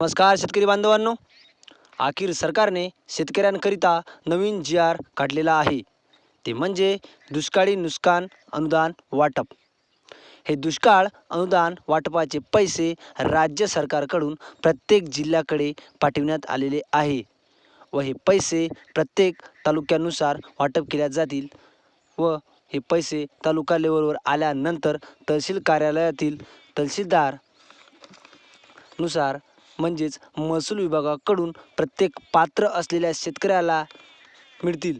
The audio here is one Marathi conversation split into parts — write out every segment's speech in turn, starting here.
नमस्कार शेतकरी बांधवांनो. अखेर सरकारने शेतकऱ्यांकरिता नवीन जी आर काढलेला आहे. ते म्हणजे दुष्काळी नुकसान अनुदान वाटप. हे दुष्काळ अनुदान वाटपाचे पैसे राज्य सरकारकडून प्रत्येक जिल्ह्याकडे पाठविण्यात आलेले आहे व हे पैसे प्रत्येक तालुक्यानुसार वाटप केल्या जातील व हे पैसे तालुका लेवलवर आल्यानंतर तहसील कार्यालयातील तहसीलदारनुसार म्हणजेच महसूल विभागाकडून प्रत्येक पात्र असलेल्या शेतकऱ्याला मिळतील.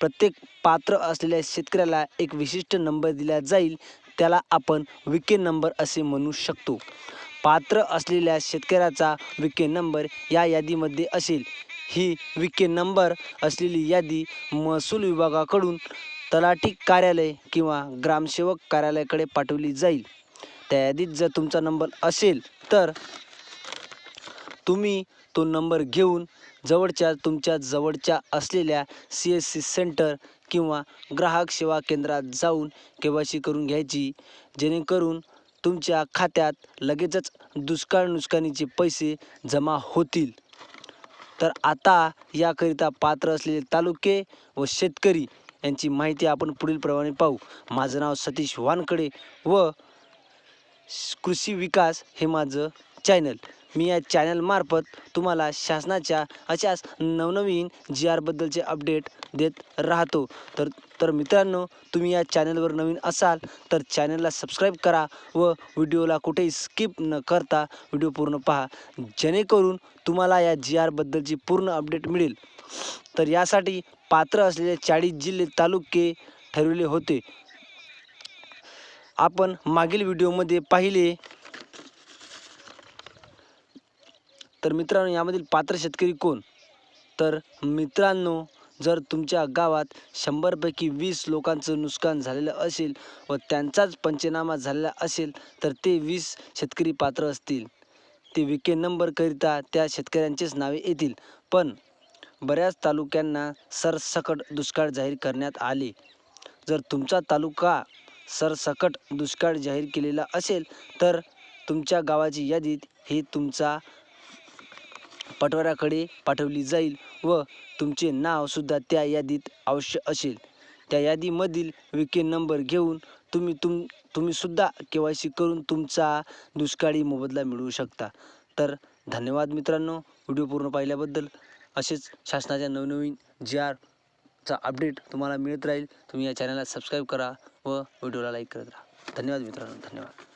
प्रत्येक पात्र असलेल्या शेतकऱ्याला एक विशिष्ट नंबर दिला जाईल त्याला आपण विके नंबर असे म्हणू शकतो. पात्र असलेल्या शेतकऱ्याचा विके नंबर या यादीमध्ये असेल. ही विके नंबर असलेली यादी महसूल विभागाकडून तलाठी कार्यालय किंवा ग्रामसेवक कार्यालयाकडे पाठवली जाईल. त्या यादीत जर तुमचा नंबर असेल तर तुम्ही तो नंबर घेऊन जवळच्या तुमच्या जवळच्या असलेल्या सी एस सी सेंटर किंवा ग्राहक सेवा केंद्रात जाऊन के वाय सी करून घ्यायची जेणेकरून तुमच्या खात्यात लगेचच दुष्काळ नुकसानीचे पैसे जमा होतील. तर आता याकरिता पात्र असलेले तालुके व शेतकरी यांची माहिती आपण पुढील प्रमाणे पाहू. माझं नाव सतीश वानकडे व कृषी विकास हे माझं चॅनल. मी या चॅनलमार्फत तुम्हाला शासनाच्या अशाच नवनवीन जी आरबद्दलचे अपडेट देत राहतो. तर तर मित्रांनो तुम्ही या चॅनलवर नवीन असाल तर चॅनलला सबस्क्राईब करा व व्हिडिओला कुठेही स्किप न करता व्हिडिओ पूर्ण पहा. जेणेकरून तुम्हाला या जी आरबद्दलची पूर्ण अपडेट मिळेल. तर यासाठी पात्र असलेले चाळीस जिल्हे तालुके ठरविले होते. आपण मागील व्हिडिओमध्ये पाहिले तर मित्रांनो यामधील पात्र शेतकरी कोण? तर मित्रांनो जर तुमच्या गावात शंभरपैकी वीस लोकांचं नुकसान झालेलं असेल व त्यांचाच पंचनामा झालेला असेल तर ते वीस शेतकरी पात्र असतील. ते विके नंबरकरिता त्या शेतकऱ्यांचेच नावे येतील. पण बऱ्याच तालुक्यांना सरसकट दुष्काळ जाहीर करण्यात आले. जर तुमचा तालुका सरसकट दुष्काळ जाहीर केलेला असेल तर तुमच्या गावाची यादीत ही तुमचा पटवाऱ्याकडे पाठवली जाईल व तुमचे नावसुद्धा त्या यादीत अवश्य असेल. त्या यादीमधील विके नंबर घेऊन तुम्ही तुम तुम्हीसुद्धा के वाय सी करून तुमचा दुष्काळी मोबदला मिळवू शकता. तर धन्यवाद मित्रांनो. व्हिडिओ पूर्ण पाहिल्याबद्दल असेच शासनाच्या नवनवीन जी आरचा अपडेट तुम्हाला मिळत राहील तुम्ही या चॅनलला सबस्क्राईब करा व व्हिडिओला लाईक करत राहा. धन्यवाद मित्रांनो. धन्यवाद.